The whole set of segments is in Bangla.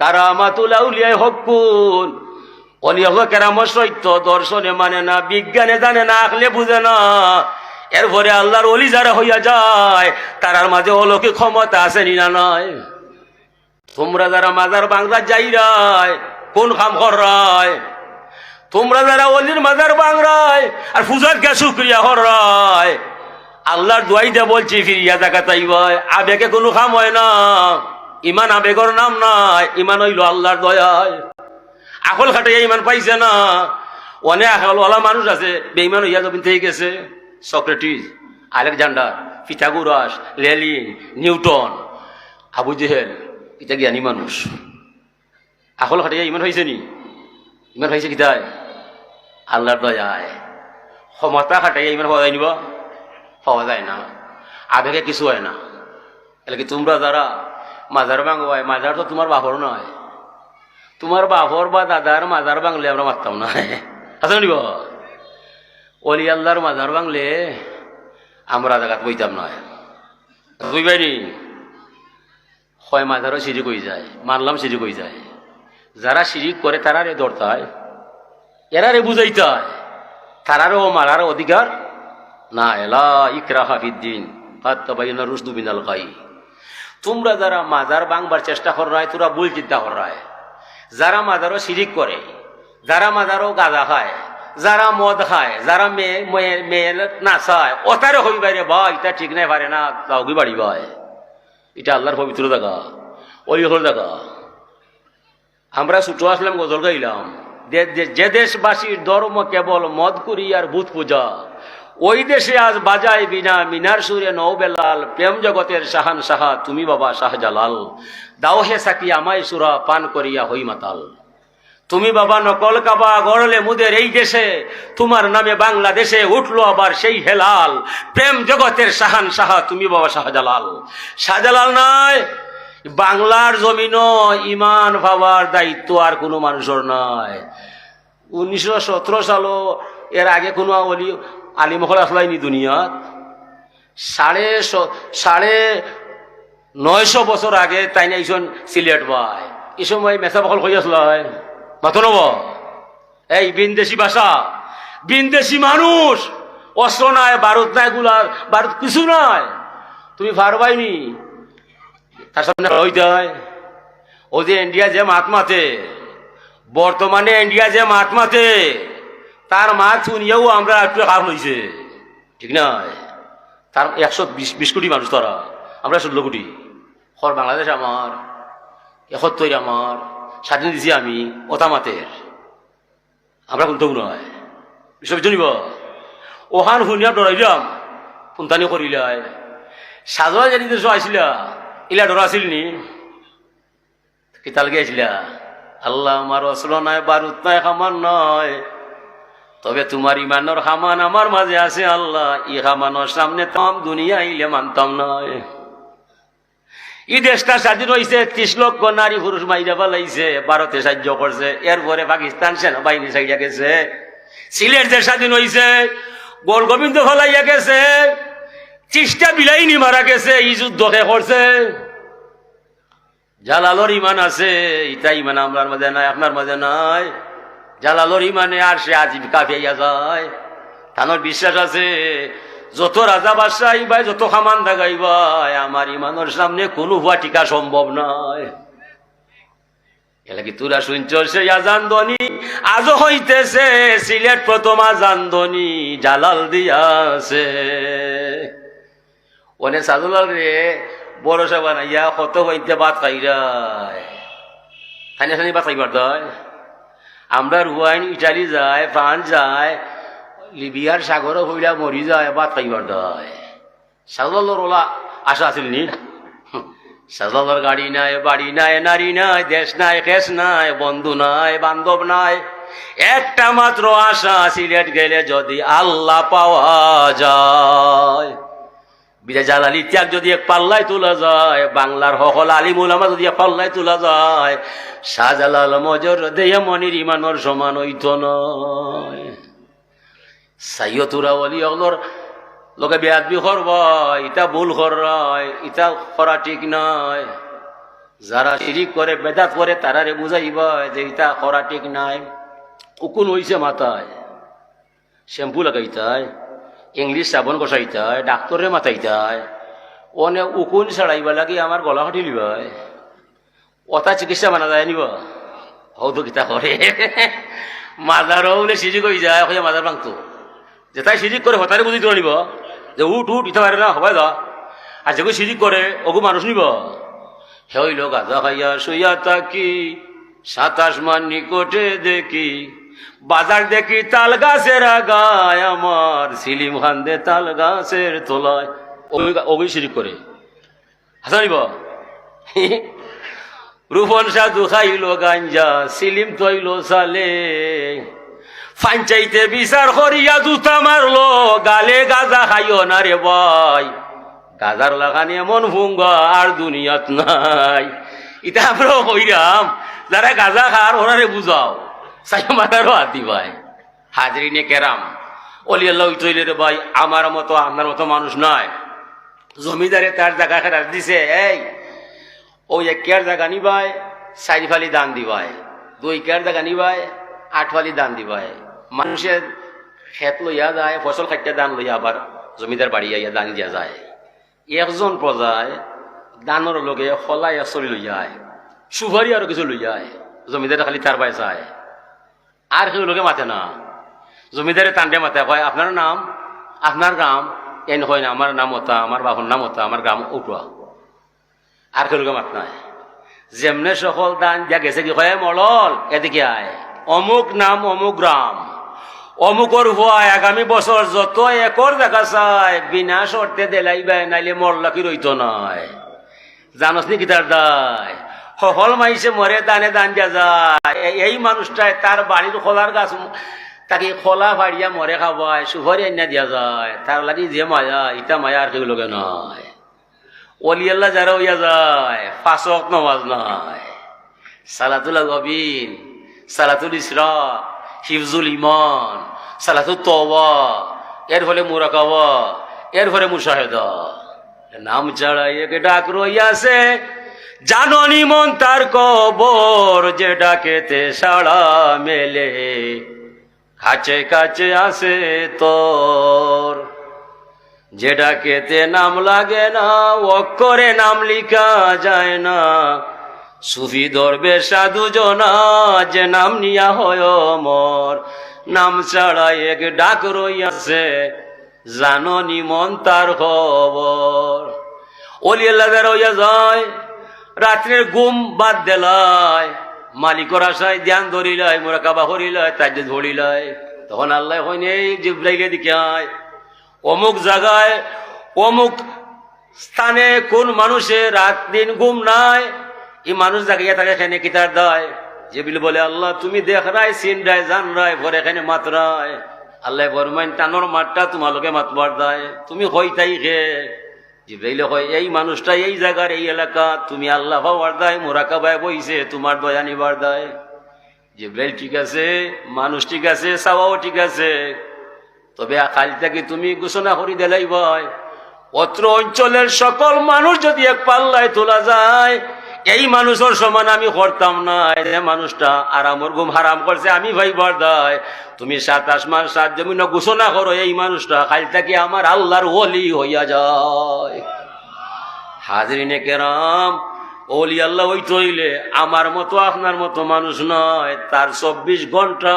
কারামাতুল আউলিয়ায় হকুন। অলিয়াহ কেরামত সত্য, দর্শনে মানে না, বিজ্ঞানে জানে না, আখলে বুঝে না। এরপরে আল্লাহর অলি যারা হইয়া যায়, তারার মাঝে অলৌকিক ক্ষমতা আছে নি না নয় তোমরা যারা মাজার বাংলা যাইরায় কোন কাম করায় তোমরা যারা অলির মাজার বাংলায়, আর পূজার কে শুক্রিয়া হরায় আল্লাহর দুয়াই দে বলছি, ফিরিয়া দেখা তাই আবেগে কোনো কাম হয় না। ইমান আবেগর নাম নাই, ইমান হইল আল্লাহর দয়ায় আকল খাটাইয়া ইমান পাইছে না। অনেক আকলওয়ালা মানুষ আছে বেইমান হইয়া জমিন থেকে গেছে। Socrates, Alexander, Pythagoras, Lenin, Newton, Abu Jahl, এটা জ্ঞানী মানুষ। আকল খাটাইয়া ইমান হয়েছে নি? ইমান হয়েছে কিতায় আল্লাহর দয়ায় ক্ষমতা খাটাইয়া ইমান হওয়া যায় নিব পাওয়া যায় না। আবেগে কিছু হয় না। এলে কি তোমরা যারা মাজার ভাঙবাই মাজার তো তোমার বাপর নয় তোমার বাপর বা দাদার মাজার ভাঙলে আমরা মারতাম না। আছে নিব? অলি আল্লাহর মাজার ভাঙলে আমরা জায়গাত বইতাম নয় বুঝবাইনি হয় মাজারও সিঁড়ি কই যায়, মানলাম সিঁড়ি কই যায়। যারা সিঁড়ি করে তারা রে দরতায় এরা রে বুঝাইতায় তারারও মারার অধিকার না এলা ইকরা হাফিদ্দিন হাত হাত্তাবাইনা রুশদু বিনাল গাই তোমরা যারা মাজার বাংবার চেষ্টা কর রায় তোরা ভুল চিন্তা কর রায় যারা মাজারও শিরিক করে, যারা মাজারও গাঁজা খায় যারা মদ খায়, যারা মেয়ে মেয়ে নাচায় ওতারে হই বাইরে, ভাই, এটা ঠিক নাই, পারে না তাওগি বাড়ি, ভাই? এটা আল্লাহর পবিত্র দেখা ওই হল দেখা আমরা ছুটো আসলাম, গজল গাইলাম। যে দেশবাসীর ধর্ম কেবল মদ করি আর ভূত পূজা ওই দেশে আজ বাজায় বিনা মিনার সুরে নৌবেলাল প্রেম জগতের শাহান সাহা, তুমি বাবা শাহজালাল। দাও হে সাকি আমায় সুরা, পান করিয়া হই মাতাল। তুমি বাবা নকল কাবা গড়লে মুদের এই দেশে, তোমার নামে বাংলাদেশে উঠল আবার সেই হেলাল। প্রেম জগতের শাহান সাহা, তুমি বাবা শাহজালাল। শাহজালাল নয় বাংলার জমিন, ইমান ভাবার দায়িত্ব আর কোনো মানুষের নয় উনিশশো সতেরো সালও এর আগে কোনো অলি আলিমহল আসলাইনি দুনিয়াত। সাড়ে সাড়ে নয়শো বছর আগে তাই না এইসন সিলেট বাই। এই সময় মেসা বকল হয়ে আসল মাথো নব। এই বিনদেশি ভাষা, বিনদেশি মানুষ। অস্ত্র নাই, বারুদ নাই, গুলার বারুদ কিছু নাই। তুমি পারবাইনি তার সামনে হয়। ও যে ইন্ডিয়া যে মাত মাতে, বর্তমানে ইন্ডিয়া যে মাত মাতে। তার মাত শুনিয়েও আমরা একটু হার হয়েছে ঠিক নয় তার একশো বিশ কোটি মানুষ তারা। আমরা ষোলো কোটি। খর বাংলাদেশ আমার, একাত্তর আমার, স্বাধীন দিছি আমি, ওতামাতের। আমরা কোনটা নয় বিষয় জানিব। ওহান শুনিয়া ডরাইলাম। কোনটানি করিলাই। সাজোয়া জানি দেশ আইছিলা, ইলা ডরা আছিল নি। কিতাল গিয়েছিলা আল্লাহ আমার অসল নয় বারুদ নয় খামান নয় তবে তোমার ইমানের হামান আমার মাঝে আছে আল্লাহ। ই হামানোর সামনে তাম দুনিয়া আইলে মানতাম নয়। এই দেশটা স্বাধীন হয়েছে ত্রিশ লক্ষ নারী পুরুষ মাইরা পালাইছে ভারতে সাহায্য করছে, এরপরে পাকিস্তান সেনাবাহিনী সাইয়া গেছে। সিলেট যে স্বাধীন হয়েছে গোল গোবিন্দ ফলাইয়া গেছে, ত্রিশটা বিলাইনি মারা গেছে এই যুদ্ধকে করছে। জালালোর ইমান আছে, ইটা ইমান আমার মাঝে নাই, আপনার মাঝে নাই। জালালোর ইমানে আর সে আজিব কাফিয়া যায়। তানোর বিশ্বাস আছে, যত রাজা বাদশাহ আইবাই যত খামান দাগাইবাই আমার ইমানের সামনে কোনো হুয়া টিকা সম্ভব নয় এলা কি তোরা শুনছ, সে আজান ধ্বনি আজও হইতেছে, সিলেট প্রথম আজান ধ্বনি জালাল দিয়াছে। ওনে সাদুলাল রে, বড় সে বানাইয়া কত হইতে বাত খাইরায়। খানি খানি বাত খাইবার দয়। আমরা রুয়াইন, ইটালি যায়, ফ্রান্স যায়, লিবিয়ার সাগরও হইলা মরি যায় বাত খাইবার দয় সাদুলালোর ওলা আশা আছিল নি? সাদুলালোর গাড়ি নাই, বাড়ি নাই, নারী নাই, দেশ নাই, কেস নাই, বন্ধু নাই, বান্ধব নাই। একটা মাত্র আশা, সিলেট গেলে যদি আল্লাহ পাওয়া যায়। বিদা জালালি ত্যাগ যদি এক পাল্লায় তোলা যায়, বাংলার হকল আলিমুল আমার যদি এক পাল্লায় তোলা যায়, শাহজালাল মজর দেয়া মনির ইমানর সমান হইত নয়। সাইয়তুরা অলি অগলর লোকে বেয়াদবি করব ইটা ভুল কর ইটা করা ঠিক নয় যারা শিরিক করে, বেদাত করে, তারারে বুঝাইবা যে ইটা করা ঠিক নাই। উকুন হইছে মাথায়, শ্যাম্পু লাগাইতায়। ইংলিশ সাবন কষাইতায় ডাক্তরে মাথাইতায় অনে উকুন ছাড়াইবা লাগি আমার গলা কাটি লিবাই অতা চিকিৎসা মানা যায় নিব? হৌতো কিতা করে মাদারও বলে সিজি কই যায় হয়ে মাদার ভাঙতো যেটাই সিজিক করে হতারে বুঝি তো নিব। যে উঠ উঠ ইটা পারে না হবাই দা আর যেগুলো সিজিক করে ওগু মানুষ নিব। হে হইল গাঁজা খাইয়া শুইয়া তাকি সাতাশ মান নিকটে দেখি বাজার দেখি তাল গাছের আগায়, আমার সিলিম খান দে তাল গাছের তোলায় সিরিক করে হাসানিব রূপন সাধু খাইল গাঞ্জা, সিলিম তৈল সালে। ফাঞ্চাইতে বিচার করিয়া জুতা মারলো, গালে গাজা খাইও না রে ভাই। গাজার লাগানি এমন ভুঙ্গা, আর দুনিয়াত নাই। এটা আমরাও কইরাম, যারা গাজা খার ওনারে বুঝাও। সাই মাথারও হাত দিবাই হাজরিনে কেরাম অলি আল্লাহ তৈলে রে ভাই, আমার মতো, আপনার মতো মানুষ নাই। জমিদারে তার জায়গা খেলার দিছে, এই, ওই এক কেয়ার জায়গা নিবাই চারি ফালি দান দিবাই দুই কেয়ার জায়গা নিবাই আট ফালি দান দিবাই মানুষের খেত লইয়া যায়, ফসল খাইতে দান লইয়া আবার জমিদার বাড়ি আইয়া দান দিয়া যায়। একজন প্রজায় দানৰ লগে সলাই চলি লৈ যায় সুভারি আৰু কিছু লৈ যায় জমিদাৰে খালি তাৰ পাই চায়। আর কেউ লোকে মাতে না। জমিদারে তান্ডে মাতে, কয়, আপনার নাম? আপনার গ্রাম। এন হয় না, আমার নাম হতা আমার বাবুর নাম হতা আমার গ্রাম উঠোয়া আর কেউ লোকে মাত নাই। যেমনে সকল দান দিয়া গেছে কি কয়, মলল, এদিকে আয়। অমুক নাম, অমুক গ্রাম অমুকর ভয় আগামী বছর যত একর দেখা চায় বিনা শর্তে দেলাইবে নাইলে মরলা কি রইত নয় জানস নি কিতার দায় সকল মাইছে, মরে দানে দান যায় এই মানুষটাই তার বাড়ির খোলার গাছ, তাকে খোলা ফাড়িয়া মরে খাবায় সুভরি আন্না দিয়া যায়। তার লাগি যে মায়া, ইটা মায়া আর কেউ লোকে নয় অলিয়াল্লা যারা হইয়া যায় ফাঁসক নমাজ নয় সালাতুল গবিন, সালাতুল ইসরা, হিফজুল ইমান সালাতুল তওবা, এর ফলে মুরাকাবা, এর ফলে মুশাহেদা। নাম ছাড়া এক ডাক রইয়াছে। জাননি মন তার কবর যে ডাকেতে সাড়া মেলে। কাছে কাছে আসে তোর। যে ডাকেতে নাম লাগে না, অক্ষরে নাম লিখা যায় না। সুফি ধরবে সাধু জনা, যে নাম নিয়া হয় মর নাম ছাড়া এক ডাক রইয়াছে, জাননি মন তার খবর। অলি আল্লাহ রইয়া যায় রাত্রের ঘুম বাদ দেলায়। মালিকর আশায় ধ্যান ধরিলায় মোরা কাবা হরিলায় তাজ ধরিলায়। তখন আল্লাহ হয়নি জিব্রাইলে দিকে অমুক জায়গায়, অমুক স্থানে কোন মানুষের রাত দিন ঘুম নাই, এই মানুষ জাগিয়ে তাকে এখানে কিতার দেয়? যে বিল, আল্লাহ, তুমি দেখ রায়, সিন রায়, জান রায় ভরে এখানে মাত রায়। আল্লাহ বরমাইন, টানোর মাঠটা তোমালোকে মাতবার দেয়। তুমি হইতাই খে জিব্রাইলে কয়, এই মানুষটা এই জায়গার এই এলাকা, তুমি আল্লাহ পাওয়ার দায় মোরাকাবায় বইছে, তোমার দয়া নিবার দায়। জিব্রাইল, ঠিক আছে, মানুষ ঠিক আছে সাওয়াও ঠিক আছে, তবে খালি থেকে তুমি ঘোষণা করি দেলাই ভাই। অত্র অঞ্চলের সকল মানুষ যদি এক পাল্লায় তোলা যায় এই মানুষের সমান আমি করতাম না। যে মানুষটা আরামর ঘুম হারাম করছে, আমি ভাই বরদায়। তুমি সাত আসমান সাত জমিন ঘোষণা করো, এই মানুষটা কাল থেকে আমার আল্লাহর ওলি হইয়া যায়। হাজরিনে কেরাম, ওলি আল্লাহ ওই তৈলে, আমার মতো আপনার মতো মানুষ নয়, তার চব্বিশ ঘণ্টা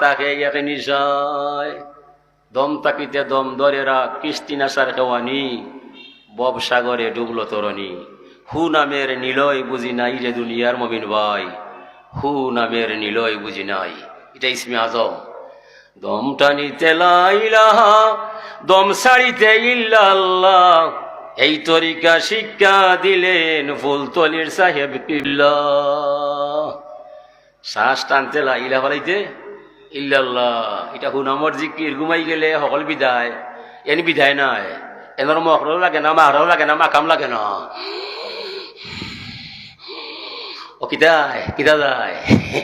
তাকে একে নিশায়। দম তাকিতে দম ধরে রাখ, কিস্তি নাসার খেওয়ানি বব সাগরে ডুবলো তরণী। হু নামের নিলয় বুঝি নাই রে দুনিয়ার মবিন ভাই। হু নামের নিলয় বুঝি নাই। এটা ইসমে আজম। দম টানিতে লাইলাহা দম সারিতে ইল্লাল্লাহ। এই তরিকা শিক্ষা দিলেন ফুলতলির সাহেব শ্বাস টানতে লাইলা ফলাইতে ইল্লাল্লাহ, এটা হুনামর জিকির, ঘুমাই গেলে সকল বিদায়। এনে বিদায় নাই। এনৰ মহরাও লাগে না মাহরাও লাগে না, মাকাম লাগে না। ও কিতায় কিতা যায়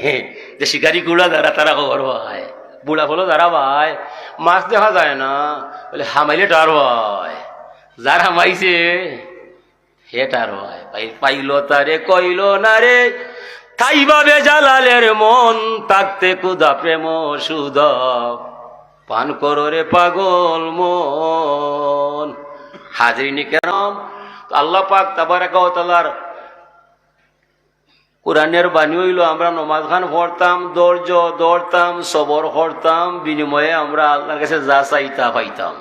যে শিকারি গুড়া দ্বারা তারা খবর ভাই বুড়া ফলো দ্বারা ভাই মাছ দেখা যায় না। বলে, হামাইলে টার ভাই যার হামাইছে হেটার হয়। পাই- পাইল তারে কইল না রে তাই ভাবে জালালের মন, তাকতে কুদা প্রেম সুদ। পান করো রে পাগল মন। হাজরিনি তো আল্লাহ পাক তাবার তাবারাকার কোরআনের বাণী হইল, আমরা নমাজ খান হরতাম দর্জ দরতাম সবর হরতাম বিনিময়ে আমরা আল্লাহর কাছে যা চাইতা পাইতাম।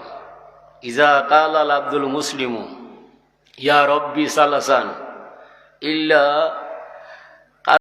ইজা কাল আল আব্দুল মুসলিম, ইয়া রব্বি সালাসান, ইল্লা